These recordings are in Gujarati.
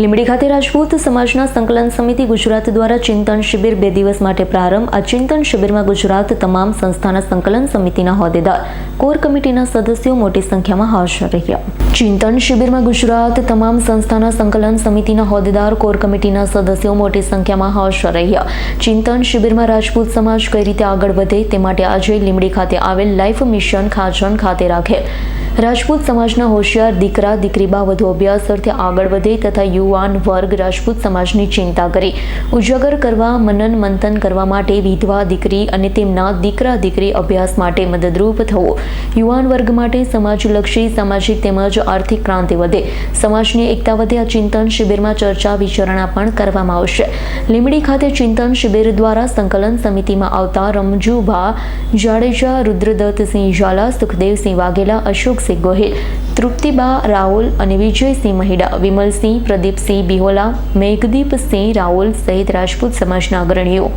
લીંબડી ખાતે રાજપૂત સમાજના સંકલન સમિતિ ગુજરાત દ્વારા ચિંતન શિબિર બે દિવસ માટે પ્રારંભ. આ ચિંતન શિબિરમાં ગુજરાત તમામ સંસ્થાના સંકલન સમિતિના હોદ્દેદાર, કોર કમિટીના સદસ્યો મોટી સંખ્યામાં હાજર રહ્યા. ચિંતન શિબિરમાં ગુજરાત તમામ સંસ્થાના સંકલન સમિતિના હોદ્દેદાર, કોર કમિટીના સદસ્યો મોટી સંખ્યામાં હાજર રહ્યા. ચિંતન શિબિરમાં રાજપૂત સમાજ કઈ રીતે આગળ વધે તે માટે આજે લીંબડી ખાતે આવેલ લાઈફ મિશન ખાજણ ખાતે રાખેલ રાજપૂત સમાજના હોશિયાર દીકરા દીકરી બા વધુ અભ્યાસ અર્થે આગળ વધે તથા યુવાન વર્ગ રાજપૂત સમાજની ચિંતા કરે. ઉજાગર કરવા, મનન મંથન કરવા માટે વિધવા દીકરી અને તેમના દીકરા દીકરી અભ્યાસ માટે મદદરૂપ થવો. યુવાન વર્ગ માટે સમાજલક્ષી, સામાજિક તેમજ આર્થિક ક્રાંતિ વધે. સમાજની એકતા વધે, આ ચિંતન શિબિરમાં ચર્ચા વિચારણા પણ કરવામાં આવશે. લીંબડી ખાતે ચિંતન શિબિર દ્વારા સંકલન સમિતિમાં આવતા રમજુભા જાડેજા, રુદ્રદત્તસિંહ ઝાલા, સુખદેવસિંહ વાઘેલા અશોકસિંહ ગોહિલ તૃપ્તિબા રાહુલ અને વિજયસિંહ મહિડા વિમલસિંહ પ્રદીપસિંહ બિહોલા મેઘદીપસિંહ રાહુલ સહિત રાજપૂત સમાજના અગ્રણીઓ.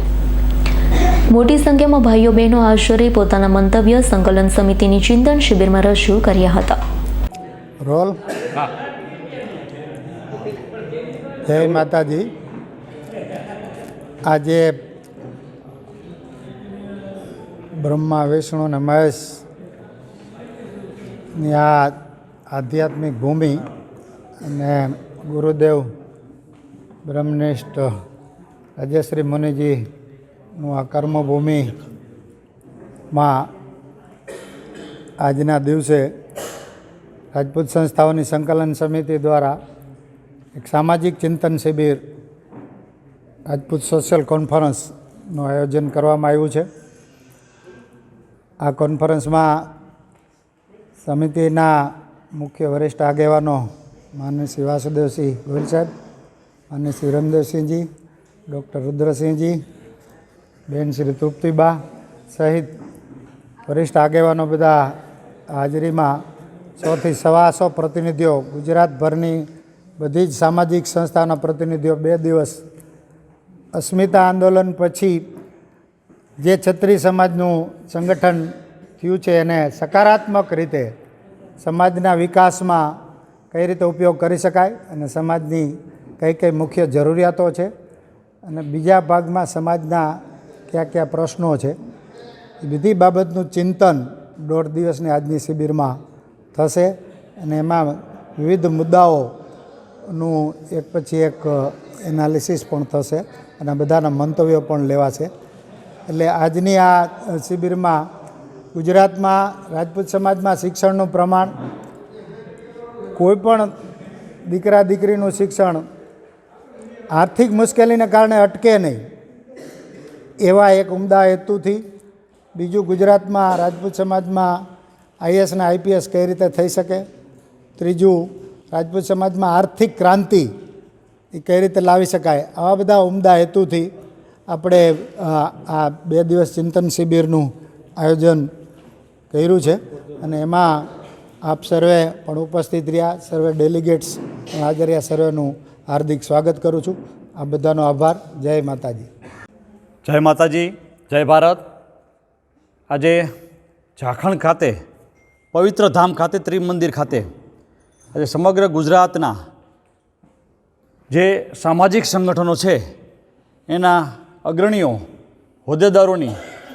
મોટી સંખ્યામાં ભાઈઓ બહેનો આશરે પોતાના મંતવ્ય સંકલન સમિતિની ચિંતન શિબિરમાં રજૂ કર્યા હતા. રોલ. જય માતાજી. આજે બ્રહ્મા વિષ્ણુ અને મહેશની આ આધ્યાત્મિક ભૂમિ અને ગુરુદેવ બ્રહ્મનિષ્ઠ રાજ્યશ્રી મુનિજીનું આ કર્મભૂમિમાં આજના દિવસે રાજપૂત સંસ્થાઓની સંકલન સમિતિ દ્વારા એક સામાજિક ચિંતન શિબિર, રાજપૂત સોશિયલ કોન્ફરન્સનું આયોજન કરવામાં આવ્યું છે. આ કોન્ફરન્સમાં સમિતિના મુખ્ય વરિષ્ઠ આગેવાનો માનની શ્રી વાસુદેવસિંહ ગોહિલ સાહેબ માનની શ્રી રમદેવસિંહજી ડૉક્ટર રુદ્રસિંહજી, બેન શ્રી તૃપ્તિબા સહિત વરિષ્ઠ આગેવાનો બધા હાજરીમાં સોથી સવાસો પ્રતિનિધિઓ ગુજરાતભરની બધી જ સામાજિક સંસ્થાના પ્રતિનિધિઓ બે દિવસ અસ્મિતા આંદોલન પછી જે છત્રી સમાજનું સંગઠન થયું છે એને સકારાત્મક રીતે સમાજના વિકાસમાં કઈ રીતે ઉપયોગ કરી શકાય અને સમાજની કઈ કઈ મુખ્ય જરૂરિયાતો છે અને બીજા ભાગમાં સમાજના કયા કયા પ્રશ્નો છે. એ બધી બાબતનું ચિંતન દોઢ દિવસની આજની શિબિરમાં થશે અને એમાં વિવિધ મુદ્દાઓનું એક પછી એક એનાલિસિસ પણ થશે અને બધાના મંતવ્યો પણ લેવાશે. એટલે આજની આ શિબિરમાં ગુજરાતમાં રાજપૂત સમાજમાં શિક્ષણનું પ્રમાણ, કોઈ પણ દીકરા દીકરીનું શિક્ષણ આર્થિક મુશ્કેલીને કારણે અટકે નહીં. એવા એક ઉમદા હેતુથી બીજું ગુજરાતમાં રાજપૂત સમાજમાં આઈએસ અને આઈપીએસ કઈ રીતે થઈ શકે? ત્રીજું, રાજપૂત સમાજમાં આર્થિક ક્રાંતિ એ કઈ રીતે લાવી શકાય? આવા બધા ઉમદા હેતુથી આપણે આ બે દિવસ ચિંતન શિબિરનું આયોજન કર્યું છે. અને એમાં આપ સર્વે પણ ઉપસ્થિત રહ્યા, સર્વે ડેલિગેટ્સ હાજર રહ્યા, સર્વેનું હાર્દિક સ્વાગત કરું છું. આ બધાનો આભાર. જય માતાજી. જય માતાજી. જય ભારત. આજે ઝાખણ ખાતે, પવિત્ર ધામ ખાતે, ત્રિમંદિર ખાતે, આજે સમગ્ર ગુજરાતના જે સામાજિક સંગઠનો છે, એના અગ્રણીઓ, હોદ્દેદારોની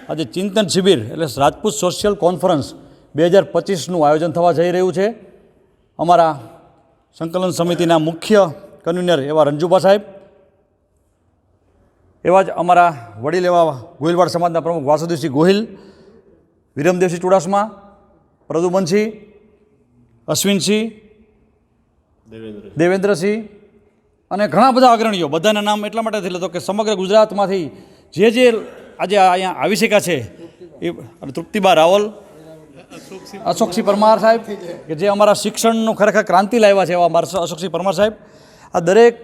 આજે ચિંતન શિબિર એટલે રાજપૂત સોશિયલ કોન્ફરન્સ બે હજાર પચીસનું આયોજન થવા જઈ રહ્યું છે. અમારા સંકલન સમિતિના મુખ્ય કન્વીનર એવા રંજુભા સાહેબ, એવા જ અમારા વડીલ એવા ગોહિલવાડ સમાજના પ્રમુખ વાસુદેવસિંહ ગોહિલ, વિરમદેવસિંહ ચુડાસમા, પ્રદુમનસિંહ, અશ્વિનસિંહ, દેવેન્દ્રસિંહ અને ઘણા બધા અગ્રણીઓ. બધાના નામ એટલા માટે લેતો કે સમગ્ર ગુજરાતમાંથી જે જે આજે અહીંયા આવી શક્યા છે. એ તૃપ્તિબા રાવલ. અશોકસિંહ પરમાર સાહેબ, કે જે અમારા શિક્ષણનું ખરેખર ક્રાંતિ લાવ્યા છે એવા અમારા અશોકસિંહ પરમાર સાહેબ. આ દરેક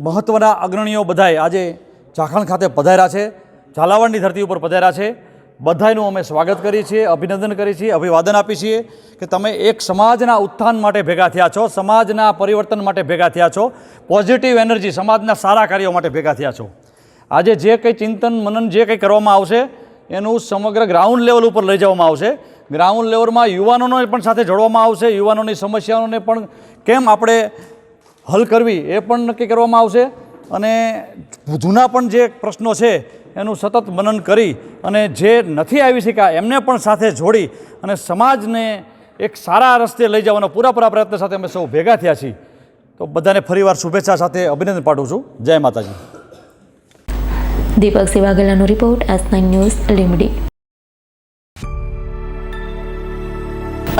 મહત્ત્વના અગ્રણીઓ બધાએ આજે ઝાખણ ખાતે પધાર્યા છે. ઝાલાવાડની ધરતી ઉપર પધાર્યા છે. બધાયનું અમે સ્વાગત કરીએ છીએ, અભિનંદન કરીએ છીએ, અભિવાદન આપીએ છીએ કે તમે એક સમાજના ઉત્થાન માટે ભેગા થયા છો, સમાજના પરિવર્તન માટે ભેગા થયા છો પોઝિટિવ એનર્જી સમાજના સારા કાર્યો માટે ભેગા થયા છો. આજે જે કંઈ ચિંતન મનન જે કંઈ કરવામાં આવશે, એનું સમગ્ર ગ્રાઉન્ડ લેવલ ઉપર લઈ જવામાં આવશે. ગ્રાઉન્ડ લેવલમાં યુવાનોને પણ સાથે જોડવામાં આવશે, યુવાનોની સમસ્યાઓને પણ કેમ આપણે હલ કરવી એ પણ નક્કી કરવામાં આવશે. અને જૂના પણ જે પ્રશ્નો છે, એનું સતત મનન કરી અને જે નથી આવી શક્યા એમને પણ સાથે જોડી અને સમાજને એક સારા રસ્તે લઈ જવાનો પૂરાપૂરા પ્રયત્ન સાથે અમે સૌ ભેગા થયા છીએ. તો બધાને ફરીવાર શુભેચ્છા સાથે અભિનંદન પાઠવું છું. જય માતાજી. Deepak સિવાગેલાનો report S nine news Limbdi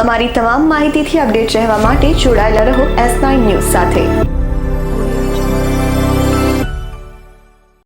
અમારી તમામ માહિતીથી અપડેટ રહેવા માટે જોડાયેલા રહો એસ નાઇન ન્યૂઝ સાથે.